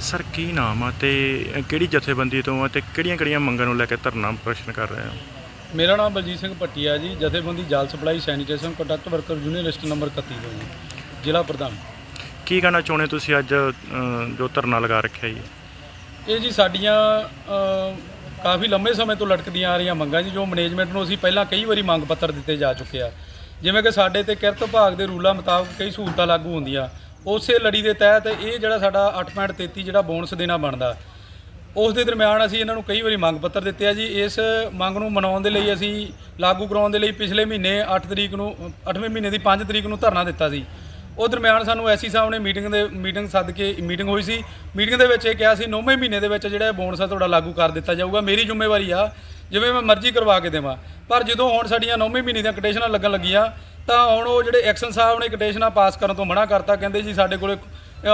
Sir ਕੀ ਨਾਮ ਆ ਤੇ ਕਿਹੜੀ ਜਥੇਬੰਦੀ ਤੋਂ ਆ ਤੇ ਕਿਹੜੀਆਂ-ਕਿਹੜੀਆਂ ਮੰਗਾਂ ਨੂੰ ਲੈ ਕੇ ਧਰਨਾ ਪ੍ਰਦਰਸ਼ਨ ਕਰ ਰਹੇ ਹੋ? ਮੇਰਾ ਨਾਮ ਬਲਜੀਤ ਸਿੰਘ ਭੱਟੀਆ ਜੀ ਜਥੇਬੰਦੀ ਜਲ supply sanitation conduct worker union list number 31 ਤੋਂ ਜੀ ਜ਼ਿਲ੍ਹਾ ਪ੍ਰਧਾਨ। ਕੀ ਕਹਿਣਾ ਚਾਹੁੰਦੇ ਤੁਸੀਂ ਅੱਜ ਅ, ਜੋ ਧਰਨਾ ਲਗਾ ਰੱਖਿਆ ਜੀ? ਇਹ ਜੀ ਸਾਡੀਆਂ ਅ, ਕਾਫੀ ਲੰਮੇ ਸਮੇਂ ਤੋਂ ਲਟਕਦੀਆਂ ਆ ਰਹੀਆਂ ਮੰਗਾਂ ਜੀ ਜੋ ਮੈਨੇਜਮੈਂਟ ਨੂੰ ਅਸੀਂ ਪਹਿਲਾਂ ਕਈ ਵਾਰੀ ਮੰਗ ਪੱਤਰ ਦਿੱਤੇ ਜਾ ਚੁੱਕੇ ਆ। ਜਿਵੇਂ ਕਿ ਸਾਡੇ ਤੇ ਕਿਰਤ ਵਿਭਾਗ ਦੇ ਰੂਲਾਂ ਮੁਤਾਬਕ ਕਈ ਸਹੂਲਤਾਂ ਲਾਗੂ ਹੁੰਦੀਆਂ। ਉਸੇ ਲੜੀ ਦੇ ਤਹਿਤ ਇਹ ਜਿਹੜਾ ਸਾਡਾ 8.33 ਜਿਹੜਾ ਬੋਨਸ ਦੇਣਾ ਬਣਦਾ, ਉਸ ਦੇ ਦਰਮਿਆਨ ਅਸੀਂ ਇਹਨਾਂ ਨੂੰ ਕਈ ਵਾਰੀ ਮੰਗ ਪੱਤਰ ਦਿੱਤੇ ਆ ਜੀ। ਇਸ ਮੰਗ ਨੂੰ ਮਨਾਉਣ ਦੇ ਲਈ ਅਸੀਂ ਲਾਗੂ ਕਰਾਉਣ ਦੇ ਲਈ ਪਿਛਲੇ ਮਹੀਨੇ 8 ਤਰੀਕ ਨੂੰ 8ਵੇਂ ਮਹੀਨੇ ਦੀ 5 ਤਰੀਕ ਨੂੰ ਧਰਨਾ ਦਿੱਤਾ ਸੀ। ਉਹ ਦਰਮਿਆਨ ਸਾਨੂੰ ਐਸੀ ਸਾਹਿਬ ਨੇ ਮੀਟਿੰਗ ਦੇ, ਮੀਟਿੰਗ ਸੱਦ ਕੇ, ਮੀਟਿੰਗ ਹੋਈ ਸੀ। ਮੀਟਿੰਗ ਦੇ ਵਿੱਚ ਇਹ ਕਿਹਾ ਸੀ 9ਵੇਂ ਮਹੀਨੇ ਦੇ ਵਿੱਚ ਜਿਹੜਾ ਬੋਨਸ ਆ, ਤੁਹਾਡਾ ਲਾਗੂ ਕਰ ਦਿੱਤਾ ਜਾਊਗਾ। ਮੇਰੀ ਜ਼ਿੰਮੇਵਾਰੀ ਆ, ਜਿਵੇਂ ਮੈਂ ਮਰਜ਼ੀ ਕਰਵਾ ਕੇ ਦੇਵਾਂ। ਪਰ ਜਦੋਂ ਹੁਣ ਸਾਡੀਆਂ 9ਵੇਂ ਮਹੀਨੇ ਦੀਆਂ ਕੰਡੀਸ਼ਨਾਂ ਲੱਗਣ ਲੱਗੀਆਂ, ਤਾਂ ਹੁਣ ਉਹ ਜਿਹੜੇ ਐਕਸ਼ਨ ਸਾਹਿਬ ਨੇ ਕੰਡੀਸ਼ਨਾਂ ਪਾਸ ਕਰਨ ਤੋਂ ਮਨਾ ਕਰਤਾ, ਕਹਿੰਦੇ ਜੀ ਸਾਡੇ ਕੋਲੇ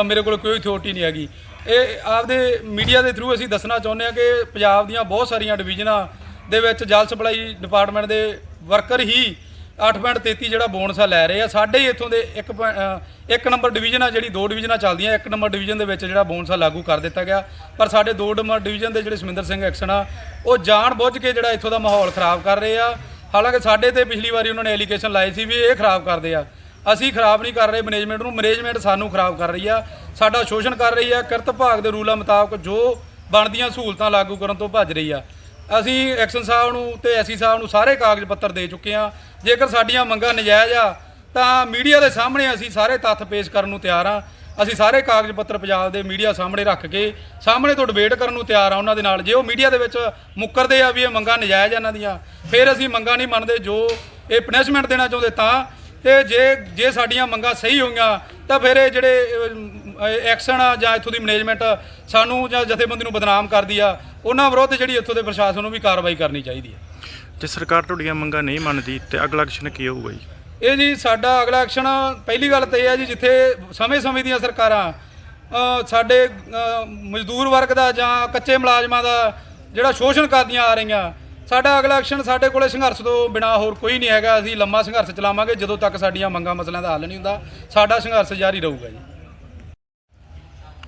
ਮੇਰੇ ਕੋਲ ਕੋਈ ਅਥਾਰਟੀ ਨਹੀਂ ਹੈਗੀ। ਇਹ ਆਪਦੇ ਮੀਡੀਆ ਦੇ ਥਰੂ ਅਸੀਂ ਦੱਸਣਾ ਚਾਹੁੰਦੇ ਹਾਂ ਕਿ ਪੰਜਾਬ ਦੀਆਂ ਬਹੁਤ ਸਾਰੀਆਂ ਡਿਵੀਜ਼ਨਾਂ ਦੇ ਵਿੱਚ ਜਲ ਸਪਲਾਈ ਡਿਪਾਰਟਮੈਂਟ ਦੇ ਵਰਕਰ ਹੀ 8.33 ਜਿਹੜਾ ਬੋਨਸ ਆ ਲੈ ਰਹੇ ਆ, ਸਾਡੇ ਹੀ ਇੱਥੋਂ ਦੇ ਇੱਕ ਪੁਆਇੰ- ਇੱਕ ਨੰਬਰ ਡਿਵੀਜ਼ਨ ਆ ਜਿਹੜੀ ਦੋ ਡਿਵੀਜ਼ਨਾਂ ਚੱਲਦੀਆਂ, ਇੱਕ ਨੰਬਰ ਡਿਵੀਜ਼ਨ ਦੇ ਵਿੱਚ ਜਿਹੜਾ ਬੋਨਸ ਆ ਲਾਗੂ ਕਰ ਦਿੱਤਾ ਗਿਆ। ਪਰ ਸਾਡੇ ਦੋ ਨੰਬਰ ਡਿਵੀਜ਼ਨ ਦੇ ਜਿਹੜੇ ਸਮਿੰਦਰ ਸਿੰਘ ਐਕਸ਼ਨ ਆ, ਉਹ ਜਾਣ ਬੁੱਝ ਕੇ ਜਿਹੜਾ ਇੱਥੋਂ ਦਾ ਮਾਹੌਲ ਖਰਾਬ ਕਰ ਰਹੇ ਆ। ਹਾਲਾਂਕਿ ਸਾਡੇ ਤੇ ਪਿਛਲੀ ਵਾਰੀ ਉਹਨਾਂ ਨੇ ਐਲੀਗੇਸ਼ਨ ਲਾਏ ਸੀ ਵੀ ਇਹ ਖਰਾਬ ਕਰਦੇ ਆ। ਅਸੀਂ ਖਰਾਬ ਨਹੀਂ ਕਰ ਰਹੇ ਮੈਨੇਜਮੈਂਟ ਨੂੰ ਮੈਨੇਜਮੈਂਟ ਸਾਨੂੰ ਖਰਾਬ ਕਰ ਰਹੀ ਆ। ਸਾਡਾ ਸ਼ੋਸ਼ਣ ਕਰ ਰਹੀ ਆ। ਕਿਰਤ ਭਾਗ ਦੇ ਰੂਲਾਂ ਮੁਤਾਬਕ ਜੋ ਬਣਦੀਆਂ ਸਹੂਲਤਾਂ ਲਾਗੂ ਕਰਨ ਤੋਂ ਭੱਜ ਰਹੀ ਆ। ਅਸੀਂ ਐਕਸ਼ਨ ਸਾਹਿਬ ਨੂੰ ਤੇ ਐਸੀ ਸਾਹਿਬ ਨੂੰ ਸਾਰੇ ਕਾਗਜ਼ ਪੱਤਰ ਦੇ ਚੁੱਕੇ ਆ ਜੇਕਰ ਸਾਡੀਆਂ ਮੰਗਾਂ ਨਜਾਇਜ਼ ਆ, ਤਾਂ ਮੀਡੀਆ ਦੇ ਸਾਹਮਣੇ ਅਸੀਂ ਸਾਰੇ ਤੱਥ ਪੇਸ਼ ਕਰਨ ਨੂੰ ਤਿਆਰ ਆ ਅਸੀਂ ਸਾਰੇ ਕਾਗਜ਼ ਪੱਤਰ ਪੰਜਾਬ ਦੇ ਮੀਡੀਆ ਸਾਹਮਣੇ ਰੱਖ ਕੇ ਸਾਹਮਣੇ ਤੋਂ ਡਿਬੇਟ ਕਰਨ ਨੂੰ ਤਿਆਰ ਆ ਉਹਨਾਂ ਦੇ ਨਾਲ। ਜੇ ਉਹ ਮੀਡੀਆ ਦੇ ਵਿੱਚ ਮੁੱਕਰਦੇ ਆ ਵੀ ਇਹ ਮੰਗਾਂ ਨਜਾਇਜ਼ ਆ ਇਹਨਾਂ ਦੀਆਂ, ਫਿਰ ਅਸੀਂ ਮੰਗਾਂ ਨਹੀਂ ਮੰਨਦੇ। ਜੋ ਇਹ ਪਨਿਸ਼ਮੈਂਟ ਦੇਣਾ ਚਾਹੁੰਦੇ ਤਾਂ, ਤੇ ਜੇ ਜੇ ਸਾਡੀਆਂ ਮੰਗਾਂ ਸਹੀ ਹੋਈਆਂ, ਤਾਂ ਫਿਰ ਇਹ ਜਿਹੜੇ ਐਕਸ਼ਨ ਆ ਜਾਂ ਇੱਥੋਂ ਦੀ ਮੈਨੇਜਮੈਂਟ ਸਾਨੂੰ ਜਾਂ ਜਥੇਬੰਦੀ ਨੂੰ ਬਦਨਾਮ ਕਰਦੀ ਆ ਉਹਨਾਂ ਵਿਰੁੱਧ ਜਿਹੜੀ ਇੱਥੋਂ ਦੇ ਪ੍ਰਸ਼ਾਸਨ ਨੂੰ ਵੀ ਕਾਰਵਾਈ ਕਰਨੀ ਚਾਹੀਦੀ ਹੈ। ਜੇ ਸਰਕਾਰ ਤੁਹਾਡੀਆਂ ਮੰਗਾਂ ਨਹੀਂ ਮੰਨਦੀ ਤੇ ਅਗਲਾ ਐਕਸ਼ਨ ਕੀ ਹੋਊਗਾ ਜੀ? ਇਹ ਜੀ ਸਾਡਾ ਅਗਲਾ ਐਕਸ਼ਨ ਪਹਿਲੀ ਗੱਲ ਤਾਂ ਇਹ ਹੈ ਜੀ ਜਿੱਥੇ ਸਮੇਂ-ਸਮੇਂ ਦੀਆਂ ਸਰਕਾਰਾਂ ਸਾਡੇ ਮਜ਼ਦੂਰ ਵਰਗ ਦਾ ਜਾਂ ਕੱਚੇ ਮੁਲਾਜ਼ਮਾਂ ਦਾ ਜਿਹੜਾ ਸ਼ੋਸ਼ਣ ਕਰਦੀਆਂ ਆ ਰਹੀਆਂ ਸਾਡਾ ਅਗਲਾ ਐਕਸ਼ਨ ਸਾਡੇ ਕੋਲੇ ਸੰਘਰਸ਼ ਤੋਂ ਬਿਨਾ ਹੋਰ ਕੋਈ ਨਹੀਂ ਹੈਗਾ। ਅਸੀਂ ਲੰਮਾ ਸੰਘਰਸ਼ ਚਲਾਵਾਂਗੇ ਜਦੋਂ ਤੱਕ ਸਾਡੀਆਂ ਮੰਗਾਂ ਮਸਲਿਆਂ ਦਾ ਹੱਲ ਨਹੀਂ ਹੁੰਦਾ ਸਾਡਾ ਸੰਘਰਸ਼ ਜਾਰੀ ਰਹੂਗਾ ਜੀ।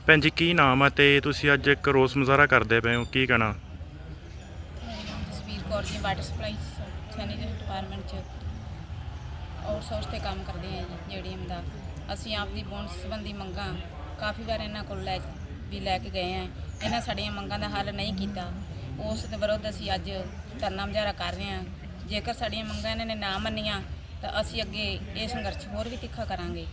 ਭੈਣ ਜੀ, ਕੀ ਨਾਮ ਆ ਤੇ ਤੁਸੀਂ ਅੱਜ ਇੱਕ ਰੋਸ ਮੁਜ਼ਾਹਰਾ ਕਰਦੇ ਪਏ ਹੋ, ਕੀ ਕਹਿਣਾ? Jasvir Kaur ji water supply sanitation department ਚ ਆਊਟਸੋਰਸ ਤੇ ਕੰਮ ਕਰਦੇ ਆ ਜੀ ਜੀਡੀਐਮ ਦਾ। ਅਸੀਂ ਆਪ ਦੀ ਬੋਨਸ ਸੰਬੰਧੀ ਮੰਗਾਂ ਕਾਫੀ ਵਾਰ ਇਹਨਾਂ ਕੋਲ ਲੈ ਵੀ ਲੈ ਕੇ ਗਏ ਆ। ਇਹਨਾਂ ਸਾਡੀਆਂ ਮੰਗਾਂ ਦਾ ਹੱਲ ਨਹੀਂ ਕੀਤਾ। ਉਸ ਦੇ ਵਿਰੁੱਧ ਅਸੀਂ ਅੱਜ ਧਰਨਾ ਮੁਜ਼ਾਹਰਾ ਕਰ ਰਹੇ ਹਾਂ ਜੇਕਰ ਸਾਡੀਆਂ ਮੰਗਾਂ ਇਹਨਾਂ ਨੇ ਨਾ ਮੰਨੀਆਂ, ਤਾਂ ਅਸੀਂ ਅੱਗੇ ਇਹ ਸੰਘਰਸ਼ ਹੋਰ ਵੀ ਤਿੱਖਾ ਕਰਾਂਗੇ।